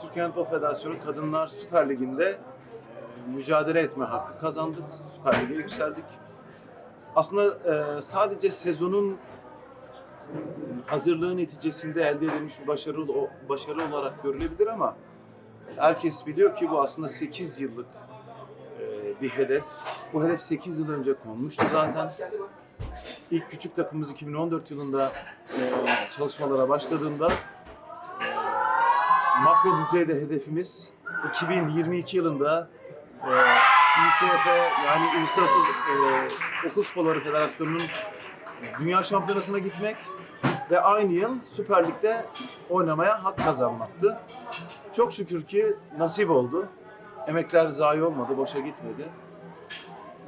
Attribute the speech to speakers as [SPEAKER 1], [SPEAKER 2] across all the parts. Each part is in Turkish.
[SPEAKER 1] Türkiye Handball Federasyonu Kadınlar Süper Ligi'nde e, mücadele etme hakkı kazandık. Süper Lig'e yükseldik. Aslında e, sadece sezonun hazırlığı neticesinde elde edilmiş bir başarı, başarı olarak görülebilir ama herkes biliyor ki bu aslında 8 yıllık e, bir hedef. Bu hedef 8 yıl önce konmuştu zaten. İlk küçük takımımız 2014 yılında çalışmalara başladığında makro düzeyde hedefimiz 2022 yılında e, İSF yani Uluslararası e, Okul Sporları Federasyonu'nun Dünya Şampiyonası'na gitmek ve aynı yıl Süper Lig'de oynamaya hak kazanmaktı. Çok şükür ki nasip oldu. Emekler zayi olmadı, boşa gitmedi.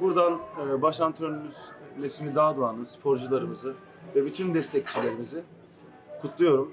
[SPEAKER 1] Buradan e, baş antrenörümüz Nesimi Dağdoğan'ı, sporcularımızı ve bütün destekçilerimizi kutluyorum.